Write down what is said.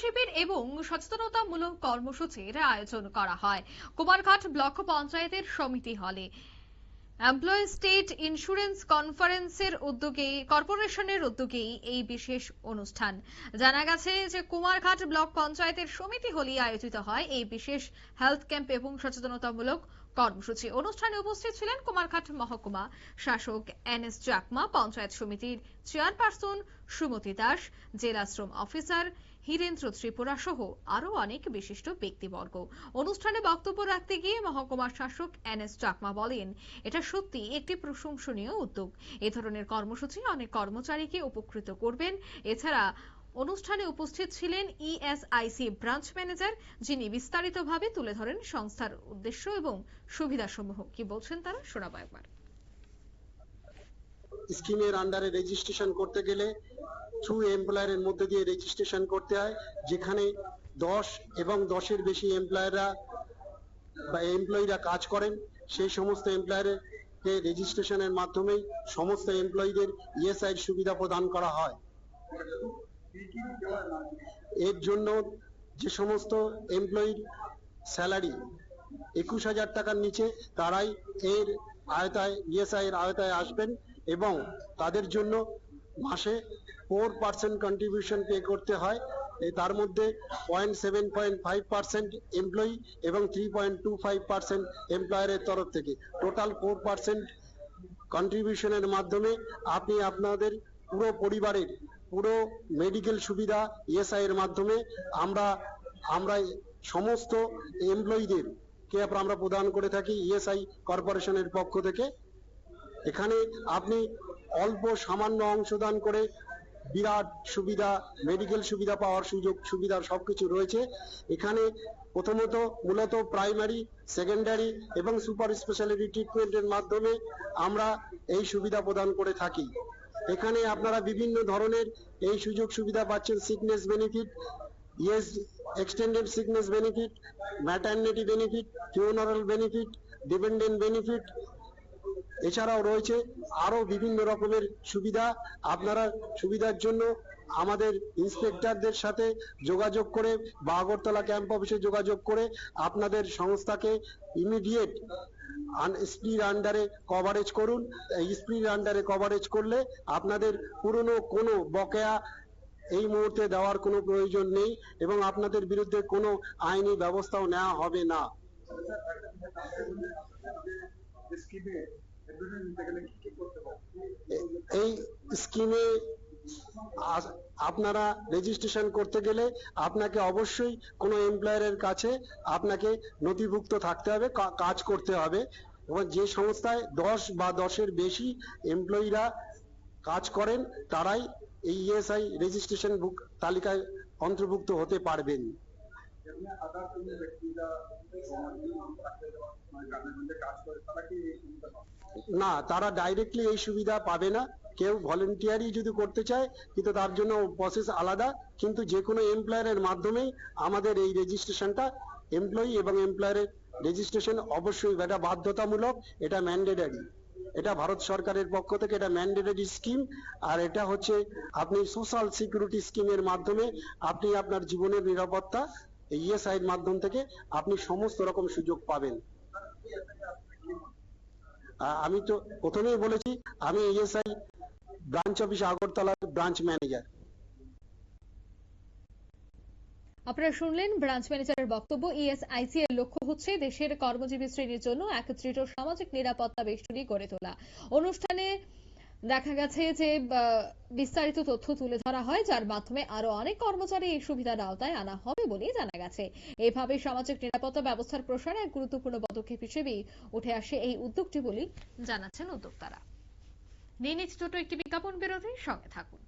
শিবির এবং সচেতনতামূলক কর্মসূচির আয়োজন করা হয়। কুমারঘাট ব্লক পঞ্চায়েতের সমিতি হলে এমপ্লয় স্টেট ইন্স্যুরেন্স কনফারেন্সের উদ্যোগে, কর্পোরেশনের উদ্যোগেই এই বিশেষ অনুষ্ঠান। জানা গেছে যে কুমারঘাট ব্লক পঞ্চায়েতের সমিতি হলে আয়োজিত হয় এই বিশেষ হেলথ ক্যাম্প এবং সচেতনতামূলক কর্মসূচি। অনুষ্ঠানে উপস্থিত ছিলেন কুমারঘাট মহকুমা শাসক এন এস চাকমা, পঞ্চায়েত সমিতির চেয়ারপারসন সুমতি দাস, জেলা শ্রম অফিসার হীরেন্দ্র ত্রিপুরা সহ আরও অনেক বিশিষ্ট ব্যক্তিবর্গ। অনুষ্ঠানে বক্তব্য রাখতে গিয়ে মহকুমা শাসক এন এস চাকমা বলেন, এটা সত্যি একটি প্রশংসনীয় উদ্যোগ। এ ধরনের কর্মসূচি অনেক কর্মচারীকে উপকৃত করবেন। এছাড়া অনুষ্ঠানে উপস্থিত ছিলেন ইএসআইসি ব্রাঞ্চ ম্যানেজার, যিনি বিস্তারিতভাবে তুলে ধরেন সংস্থার উদ্দেশ্য এবং সুবিধাসমূহ। কি বলছেন তারা? শোনাবো একবার। স্কিমের আন্ডারে রেজিস্ট্রেশন করতে গেলে থ্রু এমপ্লয়ারের মধ্যে দিয়ে রেজিস্ট্রেশন করতে হয়, যেখানে দশ এবং দশের বেশি এমপ্লয়াররা বা এমপ্লয়িরা কাজ করেন, সেই সমস্ত এমপ্লয়ারের রেজিস্ট্রেশনের মাধ্যমেই সমস্ত এমপ্লয়ীদের ইএসআই সুবিধা প্রদান করা হয়। এর জন্য যে সমস্ত এমপ্লয়ির স্যালারি একুশ হাজার টাকার নিচে, তারাই এর আয়তায় ইএসআই এর আয়তায় আসবেন এবং তাদের জন্য মাসে ফোর পার্সেন্ট কন্ট্রিবিউশন পে করতে হয়। তার মধ্যে point seven point five percent employee এবং three point two five percent এমপ্লয়ারের তরফ থেকে। টোটাল ফোর পার্সেন্ট কন্ট্রিবিউশনের মাধ্যমে আপনি আপনাদের পুরো পরিবারের পুরো মেডিকেল সুবিধা ইএসআই এর মাধ্যমে আমরা আমরা সমস্ত এমপ্লয়ীদের কে আমরা প্রদান করে থাকি ইএসআই কর্পোরেশনের পক্ষ থেকে। এখানে আপনি অল্প সামান্য অংশদান করে বিরাট সুবিধা মেডিকেল সুবিধা পাওয়ার সুযোগ, সুবিধা সবকিছু রয়েছে। এখানে প্রথমত মূলত প্রাইমারি সেকেন্ডারি এবং সুপার স্পেশালিটি ট্রিটমেন্টের মাধ্যমে আমরা এই সুবিধা প্রদান করে থাকি। এখানে আপনারা বিভিন্ন ধরনের এই সুযোগ সুবিধা পাচ্ছেন sickness benefit yes extended sickness benefit maternity benefit funeral benefit dependent benefit এছাড়াও রয়েছে আরও বিভিন্ন রকমের সুবিধা। আপনারা সুবিধার জন্য আমাদের ইন্সপেক্টরদের সাথে যোগাযোগ করে বা আগরতলা ক্যাম্প অফিসে যোগাযোগ করে আপনাদের সংস্থাকে ইমিডিয়েট স্প্রির আন্ডারে কভারেজ করুন। স্প্রির আন্ডারে কভারেজ করলে আপনাদের পুরনো কোনো বকেয়া এই মুহূর্তে দেওয়ার কোনো প্রয়োজন নেই এবং আপনাদের বিরুদ্ধে কোনো আইনি ব্যবস্থাও নেওয়া হবে না। এই স্কিমে আপনারা রেজিস্ট্রেশন করতে গেলে আপনাকে অবশ্যই কোনো এমপ্লয়ারের কাছে আপনাকে নথিভুক্ত থাকতে হবে কাজ করতে হবে এবং যে সংস্থায় দশ বা দশের বেশি এমপ্লয়িরা কাজ করেন, তারাই এই ইএসআই রেজিস্ট্রেশন বুক তালিকায় অন্তর্ভুক্ত হতে পারবেন। না, তারা ডাইরেক্টলি এই সুবিধা পাবে না। কেউ ভলেন্টিয়ারই যদি করতে চায়, কিন্তু তার জন্য প্রসেস আলাদা। কিন্তু যে কোনো এমপ্লয়ারের মাধ্যমেই আমাদের এই রেজিস্ট্রেশনটা এমপ্লয়ি এবং এমপ্লয়ারের রেজিস্ট্রেশন অবশ্যই এটা বাধ্যতামূলক, এটা ম্যান্ডেটারি এটা ভারত সরকারের পক্ষ থেকে এটা ম্যান্ডেটারি স্কিম আর এটা হচ্ছে আপনি সোশ্যাল সিকিউরিটি স্কিমের মাধ্যমে আপনি আপনার জীবনের নিরাপত্তা ইএসআই এর মাধ্যম থেকে আপনি সমস্ত রকম সুযোগ পাবেন। আমি তো প্রথমেই বলেছি, আমি ইএসআই ব্রাঞ্চ অফিস আগরতলার ব্রাঞ্চ ম্যানেজার আপনারা শুনলেন ব্রাঞ্চ ম্যানেজারের বক্তব্য ইএসআইসি এর লক্ষ্য হচ্ছে দেশের কর্মজীবী শ্রেণির জন্য একত্রিত সামাজিক নিরাপত্তা বেষ্টনী গড়ে তোলা। অনুষ্ঠানে দেখা গেছে যে বিস্তারিত তথ্য তুলে ধরা হয়, যার মাধ্যমে আরও অনেক কর্মচারী এই সুবিধার আওতায় আনা হবে বলে জানা গেছে। এভাবে সামাজিক নিরাপত্তা ব্যবস্থার প্রসারে এক গুরুত্বপূর্ণ পদক্ষেপ হিসেবেই উঠে আসে এই উদ্যোগটি বলে জানাচ্ছেন উদ্যোক্তারা। নিয়ে নিচ্ছে ছোট একটি বিজ্ঞাপন বিরতির সঙ্গে থাকুন।